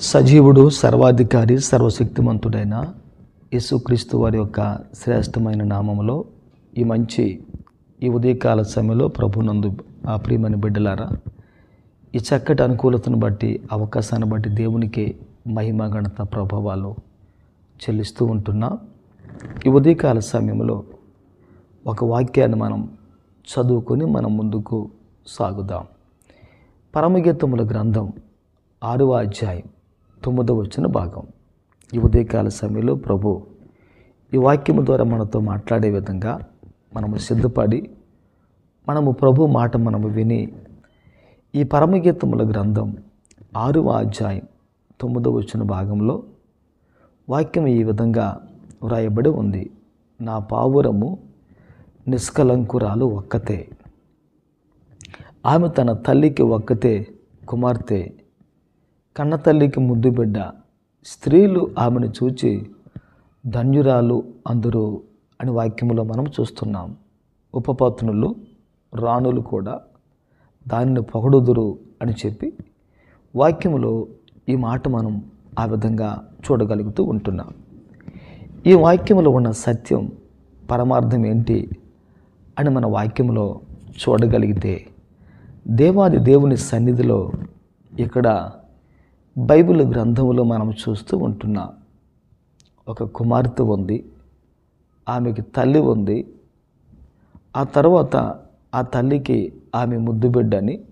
సజీవుడు సర్వాధికారి సర్వశక్తిమంతుడైన యేసుక్రీస్తు వారి యొక్క శ్రేష్టమైన నామములో ఈ మంచి ఈ ఉదయకాల సమయంలో ప్రభునందు ఆ ప్రియమని బిడ్డలారా ఈ చక్కటి అనుకూలతను బట్టి అవకాశాన్ని బట్టి దేవునికి మహిమ గణత ప్రభావాలు చెల్లిస్తూ ఉంటున్నా. ఈ ఉదయకాల సమయంలో ఒక వాక్యాన్ని మనం చదువుకొని మనం ముందుకు సాగుదాం. పరమగీతముల గ్రంథం ఆరవ అధ్యాయం. తొమ్మిదవ వచ్చిన భాగం. ఈ ఉదయకాల సమయంలో ప్రభు ఈ వాక్యము ద్వారా మనతో మాట్లాడే విధంగా మనము సిద్ధపడి మనము ప్రభు మాట మనము విని ఈ పరమగీతముల గ్రంథం ఆరవ అధ్యాయం తొమ్మిదవ వచ్చిన భాగంలో వాక్యం ఈ విధంగా వ్రాయబడి ఉంది. నా పావురము నిష్కలంకురాలు ఒక్కతే. ఆమె తన తల్లికి ఒక్కతే కుమార్తె కన్నతల్లికి ముద్దు బిడ్డ. స్త్రీలు ఆమెను చూచి ధన్యురాలు అందరూ అని వాక్యములో మనం చూస్తున్నాం. ఉపపత్నులు రాణులు కూడా దానిని పొగడుదురు అని చెప్పి వాక్యములో ఈ మాట మనం ఆ విధంగా చూడగలుగుతూ ఉంటున్నాం. ఈ వాక్యములో ఉన్న సత్యం పరమార్థం ఏంటి అని మన వాక్యంలో చూడగలిగితే దేవాది దేవుని సన్నిధిలో ఇక్కడ బైబిల్ గ్రంథంలో మనం చూస్తూ ఉంటున్నాం. ఒక కుమార్తె ఉంది ఆమెకి తల్లి ఉంది. ఆ తర్వాత ఆ తల్లికి ఆమె ముద్దుబిడ్డని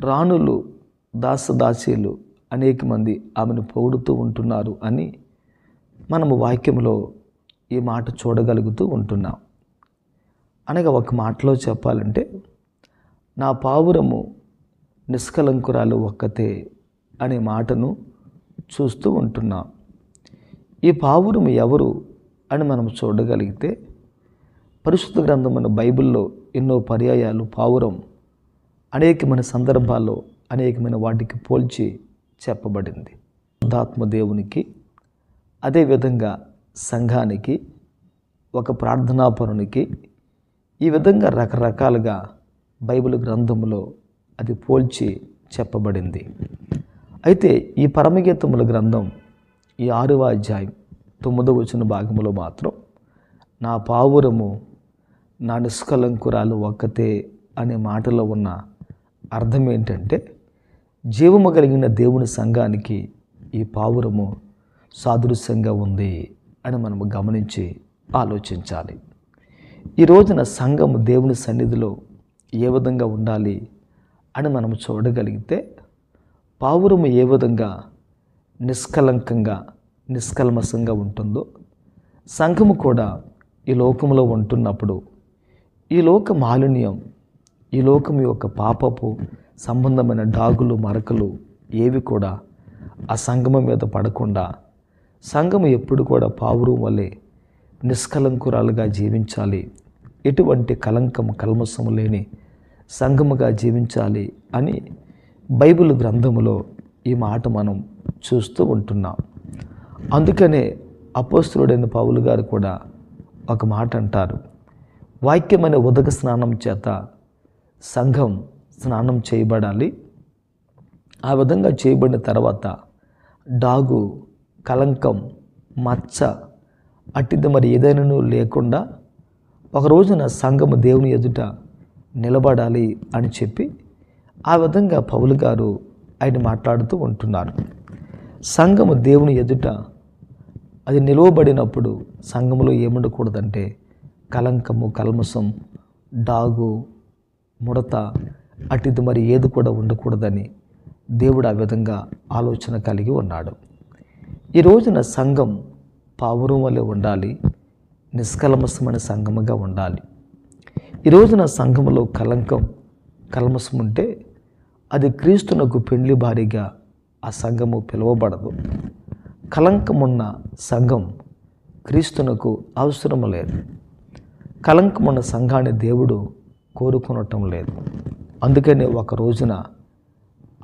రాణులు దాసదాసీలు అనేక మంది ఆమెను పొగుడుతూ ఉంటున్నారు అని మనము వాక్యంలో ఈ మాట చూడగలుగుతూ ఉంటున్నాం. అనగా ఒక మాటలో చెప్పాలంటే నా పావురము నిష్కలంకురాలు ఒక్కతే అనే మాటను చూస్తూ ఉంటున్నాం. ఈ పావురము ఎవరు అని మనం చూడగలిగితే పరిశుద్ధ గ్రంథమైన బైబిల్లో ఎన్నో పర్యాయాలు పావురం అనేకమైన సందర్భాల్లో అనేకమైన వాటికి పోల్చి చెప్పబడింది. శుద్ధాత్మ దేవునికి అదేవిధంగా సంఘానికి ఒక ప్రార్థనాపరునికి ఈ విధంగా రకరకాలుగా బైబిల్ గ్రంథంలో అది పోల్చి చెప్పబడింది. అయితే ఈ పరమగీతముల గ్రంథం ఈ ఆరవ అధ్యాయం తొమ్మిదవ వచ్చిన భాగంలో మాత్రం నా పావురము నా నిష్కలంకురాలు ఒక్కతే అనే మాటలో ఉన్న అర్థం ఏంటంటే జీవము కలిగిన దేవుని సంఘానికి ఈ పావురము సాదృశ్యంగా ఉంది అని మనము గమనించి ఆలోచించాలి. ఈ రోజున సంఘం దేవుని సన్నిధిలో ఏ విధంగా ఉండాలి అని మనం చూడగలిగితే పావురము ఏ విధంగా నిష్కలంకంగా నిష్కల్మసంగా ఉంటుందో సంఘము కూడా ఈ లోకంలో ఉంటున్నప్పుడు ఈ లోక మాలిన్యం ఈ లోకం యొక్క పాపపు సంబంధమైన డాగులు మరకలు ఏవి కూడా ఆ సంగమం మీద పడకుండా సంఘము ఎప్పుడు కూడా పావురం వల్లే నిష్కలంకురాలుగా జీవించాలి. ఎటువంటి కలంకం కల్మసము లేని సంఘముగా జీవించాలి అని బైబిల్ గ్రంథములో ఈ మాట మనం చూస్తూ ఉంటున్నాం. అందుకనే అపోస్తుడైన పౌలు గారు కూడా ఒక మాట అంటారు. వాక్యమైన ఉదక స్నానం చేత సంఘం స్నానం చేయబడాలి. ఆ విధంగా చేయబడిన తర్వాత డాగు కలంకం మచ్చ అట్టిది మరి ఏదైనాను లేకుండా ఒక రోజున సంఘము దేవుని ఎదుట నిలబడాలి అని చెప్పి ఆ విధంగా పౌలు గారు ఆయన మాట్లాడుతూ ఉంటున్నారు. సంఘము దేవుని ఎదుట అది నిలువబడినప్పుడు సంఘములో ఏముండకూడదంటే కలంకము కల్మసం డాగు ముడత అటుది మరి ఏది కూడా ఉండకూడదని దేవుడు ఆ విధంగా ఆలోచన కలిగి ఉన్నాడు. ఈ రోజున సంఘం పావురం వలె ఉండాలి నిష్కల్మసమైన సంఘముగా ఉండాలి. ఈ రోజున సంఘములో కలంకం కల్మసం ఉంటే అది క్రీస్తునకు పెండ్లి భారీగా ఆ సంఘము పిలువబడదు. కలంకమున్న సంఘం క్రీస్తునకు అవసరం లేదు. కలంకమున్న సంఘాన్ని దేవుడు కోరుకునటం లేదు. అందుకని ఒక రోజున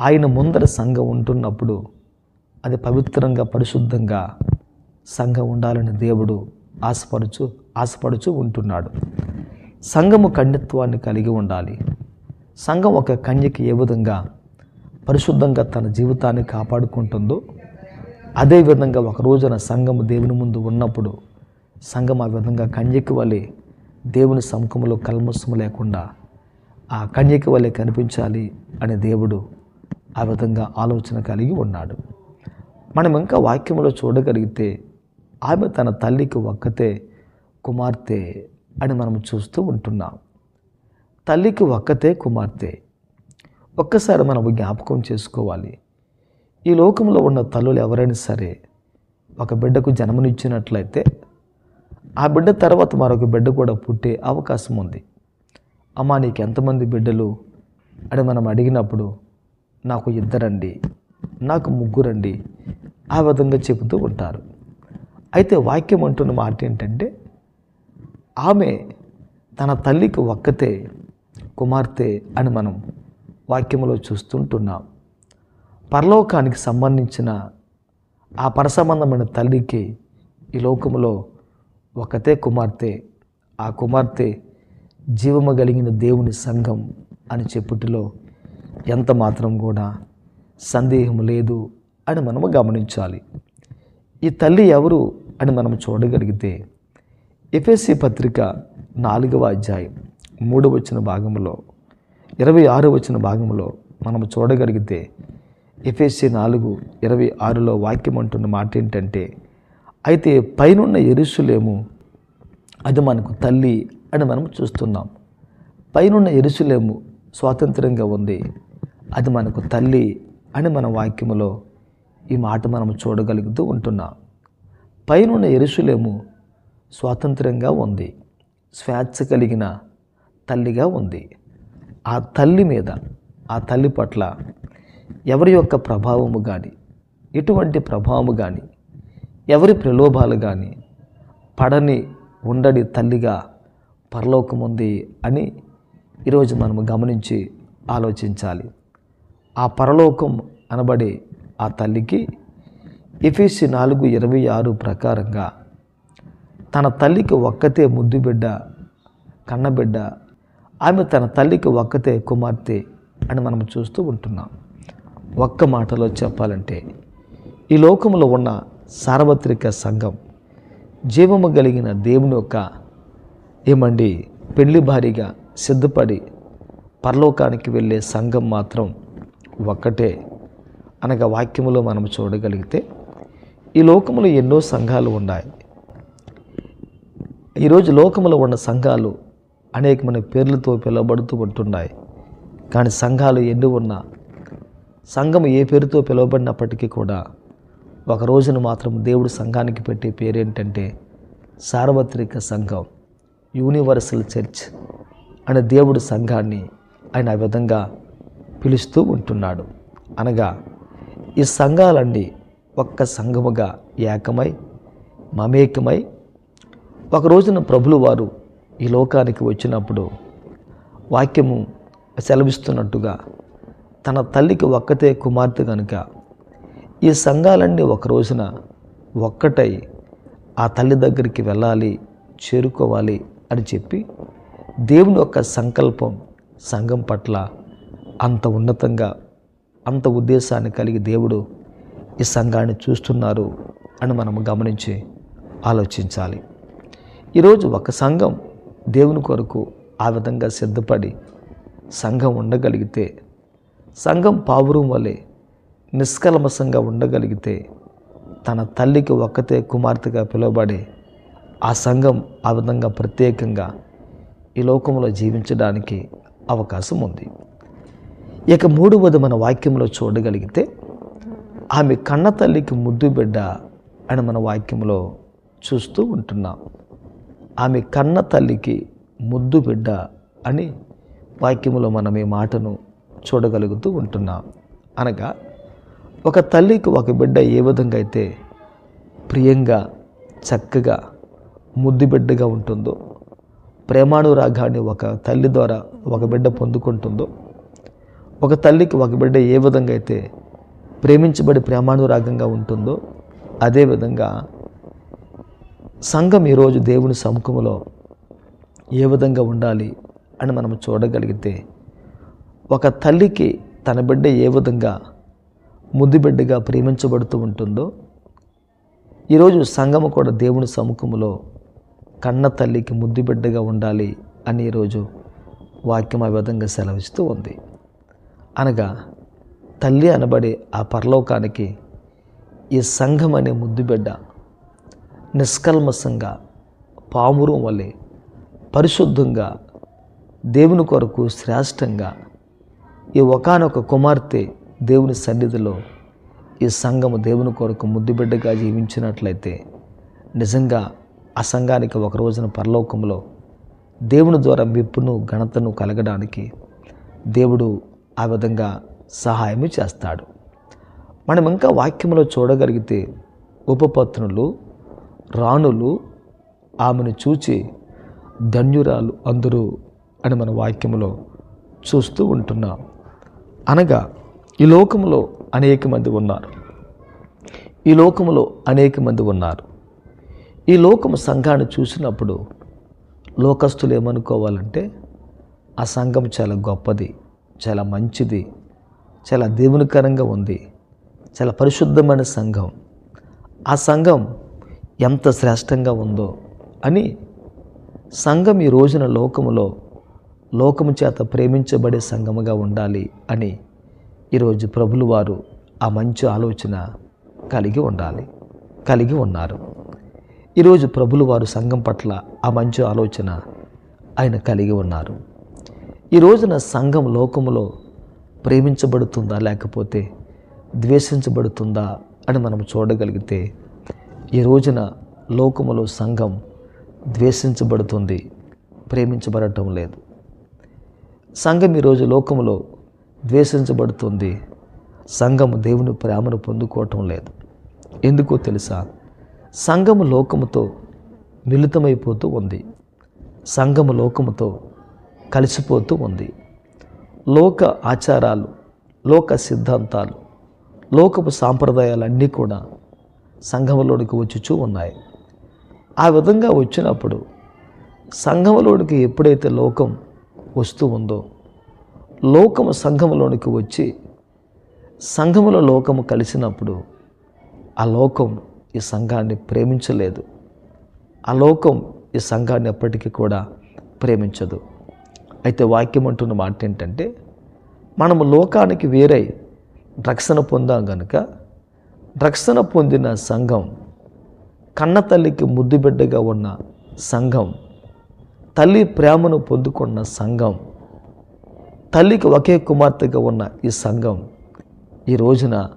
ఆయన ముందర సంఘం ఉంటున్నప్పుడు అది పవిత్రంగా పరిశుద్ధంగా సంఘం ఉండాలని దేవుడు ఆశపడుచు ఆశపడుచు ఉంటున్నాడు. సంఘము ఖండిత్వాన్ని కలిగి ఉండాలి. సంఘం ఒక కన్యకి ఏ విధంగా పరిశుద్ధంగా తన జీవితాన్ని కాపాడుకుంటుందో అదేవిధంగా ఒక రోజున సంఘం దేవుని ముందు ఉన్నప్పుడు సంఘం ఆ విధంగా కన్యకి వలె దేవుని సముఖంలో కల్మస్సు లేకుండా ఆ కన్యకి వలె కనిపించాలి అనే దేవుడు ఆ విధంగా ఆలోచన కలిగి ఉన్నాడు. మనం ఇంకా వాక్యంలో చూడగలిగితే ఆమె తన తల్లికి ఒక్కతే కుమార్తె అని మనం చూస్తూ ఉంటున్నాం. తల్లికి ఒక్కతే కుమార్తె. ఒక్కసారి మనం జ్ఞాపకం చేసుకోవాలి. ఈ లోకంలో ఉన్న తల్లులు ఎవరైనా సరే ఒక బిడ్డకు జన్మనిచ్చినట్లయితే ఆ బిడ్డ తర్వాత మరొక బిడ్డ కూడా పుట్టే అవకాశం ఉంది. అమ్మా నీకు ఎంతమంది బిడ్డలు? అని మనం అడిగినప్పుడు నాకు ఇద్దరండి నాకు ముగ్గురండి ఆ విధంగా చెబుతూ ఉంటారు. అయితే వాక్యం అంటున్న మాట ఏంటంటే ఆమె తన తల్లికి ఒక్కతే కుమార్తె అని మనం వాక్యంలో చూస్తుంటున్నాం. పరలోకానికి సంబంధించిన ఆ పరసంబంధమైన తల్లికి ఈ లోకంలో ఒకతే కుమార్తె ఆ కుమార్తె జీవము కలిగిన దేవుని సంఘం అని చెప్పుటిలో ఎంత మాత్రం కూడా సందేహం లేదు అని మనము గమనించాలి. ఈ తల్లి ఎవరు అని మనం చూడగలిగితే ఎఫ్ఎస్సి పత్రిక నాలుగవ అధ్యాయం. మూడు వచ్చిన భాగంలో ఇరవై ఆరు వచ్చిన భాగంలో మనం చూడగలిగితే ఎఫ్ఎస్సి నాలుగు ఇరవై ఆరులో వాక్యం అంటున్న మాట ఏంటంటే అయితే పైనున్న ఎరుసులేము అది మనకు తల్లి అని మనం చూస్తున్నాం. పైనున్న ఎరుసులేము స్వాతంత్రంగా ఉంది అది మనకు తల్లి అని మన వాక్యములో ఈ మాట మనం చూడగలుగుతూ ఉంటున్నాం. పైనున్న ఎరుసులేము స్వాతంత్రంగా ఉంది స్వేచ్ఛ కలిగిన తల్లిగా ఉంది. ఆ తల్లి మీద ఆ తల్లి పట్ల ఎవరి యొక్క ప్రభావము కానీ ఎటువంటి ప్రభావము కానీ ఎవరి ప్రలోభాలు కానీ పడని ఉండని తల్లిగా పరలోకం ఉంది అని ఈరోజు మనము గమనించి ఆలోచించాలి. ఆ పరలోకం అనబడే ఆ తల్లికి ఎఫీసి నాలుగు ఇరవై ఆరు ప్రకారంగా తన తల్లికి ఒక్కతే ముద్దు బిడ్డ కన్నబిడ్డ ఆమె తన తల్లికి ఒక్కతే కుమార్తె అని మనం చూస్తూ ఉంటున్నాం. ఒక్క మాటలో చెప్పాలంటే ఈ లోకంలో ఉన్న సార్వత్రిక సంఘం జీవము కలిగిన దేవుని యొక్క ఏమండి పెళ్ళి భారీగా సిద్ధపడి పరలోకానికి వెళ్ళే సంఘం మాత్రం ఒక్కటే అనగా వాక్యములో మనం చూడగలిగితే ఈ లోకములో ఎన్నో సంఘాలు ఉన్నాయి. ఈరోజు లోకములో ఉన్న సంఘాలు అనేకమైన పేర్లతో పిలువబడుతూ ఉంటున్నాయి. కానీ సంఘాలు ఎన్ని ఉన్నా సంఘం ఏ పేరుతో పిలువబడినప్పటికీ కూడా ఒక రోజున మాత్రం దేవుడు సంఘానికి పెట్టే పేరేంటంటే సార్వత్రిక సంఘం యూనివర్సల్ చర్చ్ అనే దేవుడు సంఘాన్ని ఆయన ఆ విధంగా పిలుస్తూ ఉంటున్నాడు. అనగా ఈ సంఘాలన్నీ ఒక్క సంఘముగా ఏకమై మమేకమై ఒక రోజున ప్రభులు వారు ఈ లోకానికి వచ్చినప్పుడు వాక్యము సెలవిస్తున్నట్టుగా తన తల్లికి ఒక్కతే కుమార్తె కనుక ఈ సంఘాలన్నీ ఒక రోజున ఒక్కటై ఆ తల్లి దగ్గరికి వెళ్ళాలి చేరుకోవాలి అని చెప్పి దేవుని యొక్క సంకల్పం సంఘం పట్ల అంత ఉన్నతంగా అంత ఉద్దేశాన్ని కలిగి దేవుడు ఈ సంఘాన్ని చూస్తున్నారు అని మనం గమనించి ఆలోచించాలి. ఈరోజు ఒక సంఘం దేవుని కొరకు ఆ విధంగా సిద్ధపడి సంఘం ఉండగలిగితే సంఘం పావురం వలె నిష్కలమసంగా ఉండగలిగితే తన తల్లికి ఒక్కతే కుమార్తెగా పిలువబడి ఆ సంఘం ఆ విధంగా ప్రత్యేకంగా ఈ లోకంలో జీవించడానికి అవకాశం ఉంది. ఇక మూడవది మన వాక్యంలో చూడగలిగితే ఆమె కన్న తల్లికి ముద్దు బిడ్డ అని మన వాక్యంలో చూస్తూ ఉంటున్నాం. ఆమె కన్న తల్లికి ముద్దు బిడ్డ అని వాక్యములో మనం ఈ మాటను చూడగలుగుతూ ఉంటున్నాం. అనగా ఒక తల్లికి ఒక బిడ్డ ఏ విధంగా అయితే ప్రియంగా చక్కగా ముద్దు బిడ్డగా ఉంటుందో ప్రేమానురాగాన్ని ఒక తల్లి ద్వారా ఒక బిడ్డ పొందుకుంటుందో ఒక తల్లికి ఒక బిడ్డ ఏ విధంగా అయితే ప్రేమించబడి ప్రేమానురాగంగా ఉంటుందో అదేవిధంగా సంఘం ఈరోజు దేవుని సముఖంలో ఏ విధంగా ఉండాలి అని మనం చూడగలిగితే ఒక తల్లికి తన బిడ్డ ఏ విధంగా ముద్దు బిడ్డగా ప్రేమించబడుతూ ఉంటుందో ఈరోజు సంఘము కూడా దేవుని సముఖంలో కన్న తల్లికి ముద్దు బిడ్డగా ఉండాలి అని ఈరోజు వాక్యం ఆ విధంగా సెలవిస్తూ ఉంది. అనగా తల్లి అనబడే ఆ పరలోకానికి ఈ సంఘం అనే ముద్దు బిడ్డ నిష్కల్మసంగా పామురం వలె పరిశుద్ధంగా దేవుని కొరకు శ్రేష్టంగా ఈ ఒకానొక కుమార్తె దేవుని సన్నిధిలో ఈ సంఘము దేవుని కొరకు ముద్దుబిడ్డగా జీవించినట్లయితే నిజంగా ఆ సంఘానికి ఒక రోజున పరలోకంలో దేవుని ద్వారా మెప్పును ఘనతను కలగడానికి దేవుడు ఆ విధంగా సహాయం చేస్తాడు. మనం ఇంకా వాక్యంలో చూడగలిగితే ఉపపత్నులు రాణులు ఆమెను చూచి ధన్యురాలు అందరూ అని మన వాక్యంలో చూస్తూ ఉంటున్నాం. అనగా ఈ లోకంలో అనేక మంది ఉన్నారు. ఈ లోకములో అనేక మంది ఉన్నారు. ఈ లోకము సంఘాన్ని చూసినప్పుడు లోకస్తులు ఏమనుకోవాలంటే ఆ సంఘం చాలా గొప్పది చాలా మంచిది చాలా దేవునికరంగా ఉంది చాలా పరిశుద్ధమైన సంఘం. ఆ సంఘం ఎంత శ్రేష్టంగా ఉందో అని సంఘం ఈ రోజున లోకములో లోకము చేత ప్రేమించబడే సంఘముగా ఉండాలి అని ఈరోజు ప్రభులు వారు ఆ మంచి ఆలోచన కలిగి ఉండాలి కలిగి ఉన్నారు. ఈరోజు ప్రభులు వారు సంఘం పట్ల ఆ మంచి ఆలోచన ఆయన కలిగి ఉన్నారు. ఈ రోజున సంఘం లోకములో ప్రేమించబడుతుందా లేకపోతే ద్వేషించబడుతుందా అని మనం చూడగలిగితే ఈ రోజున లోకములో సంఘం ద్వేషించబడుతుంది ప్రేమించబడటం లేదు. సంఘం ఈరోజు లోకములో ద్వేషించబడుతుంది సంఘము దేవుని ప్రేమను పొందుకోవటం లేదు. ఎందుకో తెలుసా? సంఘము లోకముతో మిళితమైపోతూ ఉంది. సంఘము లోకముతో కలిసిపోతూ ఉంది. లోక ఆచారాలు లోక సిద్ధాంతాలు లోకపు సాంప్రదాయాలన్నీ కూడా సంఘములోనికి వచ్చుచూ ఉన్నాయి. ఆ విధంగా వచ్చినప్పుడు సంఘంలోనికి ఎప్పుడైతే లోకం వస్తూ ఉందో లోకము సంఘములోనికి వచ్చి సంఘములో లోకము కలిసినప్పుడు ఆ లోకం ఈ సంఘాన్ని ప్రేమించలేదు. ఆ లోకం ఈ సంఘాన్ని ఎప్పటికీ కూడా ప్రేమించదు. అయితే వాక్యం అంటున్న మాట ఏంటంటే మనము లోకానికి వేరై రక్షణ పొందాం కనుక రక్షణ పొందిన సంఘం కన్న తల్లికి ముద్దు బిడ్డగా ఉన్న సంఘం తల్లి ప్రేమను పొందుకున్న సంఘం తల్లికి ఒకే కుమార్తెగా ఉన్న ఈ సంఘం ఈ రోజున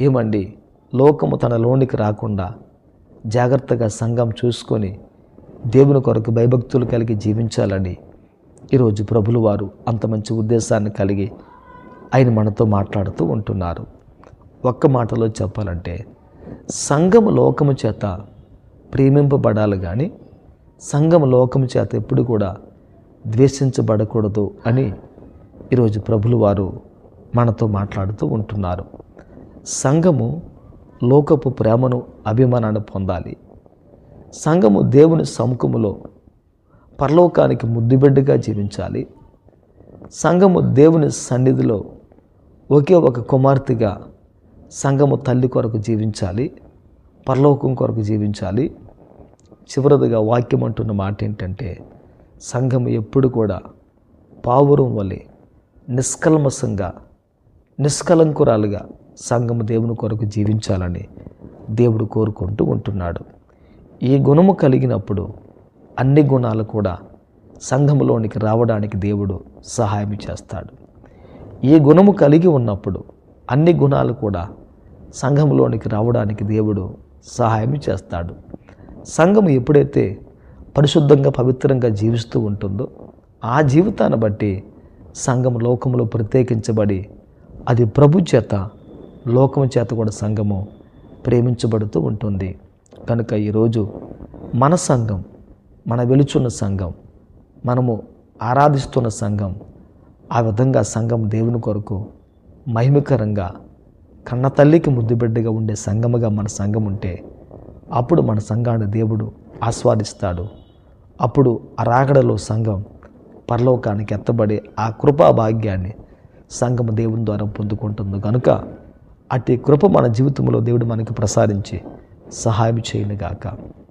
ఏమండి? లోకము తన లోనికి రాకుండా జాగ్రత్తగా సంఘం చూసుకొని దేవుని కొరకు భయభక్తులు కలిగి జీవించాలని ఈరోజు ప్రభులు వారు అంత మంచి ఉద్దేశాన్ని కలిగి ఆయన మనతో మాట్లాడుతూ ఉంటున్నారు. ఒక్క మాటలో చెప్పాలంటే సంఘము లోకము చేత ప్రేమింపబడాలి కానీ సంఘం లోకము చేత ఎప్పుడు కూడా ద్వేషించబడకూడదు అని ఈరోజు ప్రభులు వారు మనతో మాట్లాడుతూ ఉంటున్నారు. సంఘము లోకపు ప్రేమను అభిమానాన్ని పొందాలి. సంఘము దేవుని సముఖములో పరలోకానికి ముద్దుబిడ్డగా జీవించాలి. సంఘము దేవుని సన్నిధిలో ఒకే ఒక కుమార్తెగా సంఘము తల్లి కొరకు జీవించాలి పరలోకం కొరకు జీవించాలి. చివరిదిగా వాక్యం అంటున్న మాట ఏంటంటే సంఘం ఎప్పుడు కూడా పావురం వలె నిష్కల్మసంగా నిష్కలంకురాలుగా సంఘము దేవుని కొరకు జీవించాలని దేవుడు కోరుకుంటూ ఉంటున్నాడు. ఈ గుణము కలిగినప్పుడు అన్ని గుణాలు కూడా సంఘములోనికి రావడానికి దేవుడు సహాయం చేస్తాడు. ఈ గుణము కలిగి ఉన్నప్పుడు అన్ని గుణాలు కూడా సంఘంలోనికి రావడానికి దేవుడు సహాయం చేస్తాడు. సంఘము ఎప్పుడైతే పరిశుద్ధంగా పవిత్రంగా జీవిస్తూ ఉంటుందో ఆ జీవితాన్ని బట్టి సంఘం లోకములో ప్రత్యేకించబడి అది ప్రభు చేత లోకము చేత కూడా సంఘము ప్రేమించబడుతూ ఉంటుంది. కనుక ఈరోజు మన సంఘం మన వెలుచున్న సంఘం మనము ఆరాధిస్తున్న సంఘం ఆ విధంగా సంఘం దేవుని కొరకు మహిమకరంగా కన్న తల్లికి ముద్దుబిడ్డగా ఉండే సంఘముగా మన సంఘం ఉంటే అప్పుడు మన సంఘాన్ని దేవుడు ఆస్వాదిస్తాడు. అప్పుడు ఆ రాగడలో సంఘం పరలోకానికి ఎత్తబడే ఆ కృపా భాగ్యాన్ని సంఘము దేవుని ద్వారా పొందుకుంటుంది. కనుక అట్టి కృప మన జీవితంలో దేవుడు మనకు ప్రసారించి సహాయం చేయనుగాక.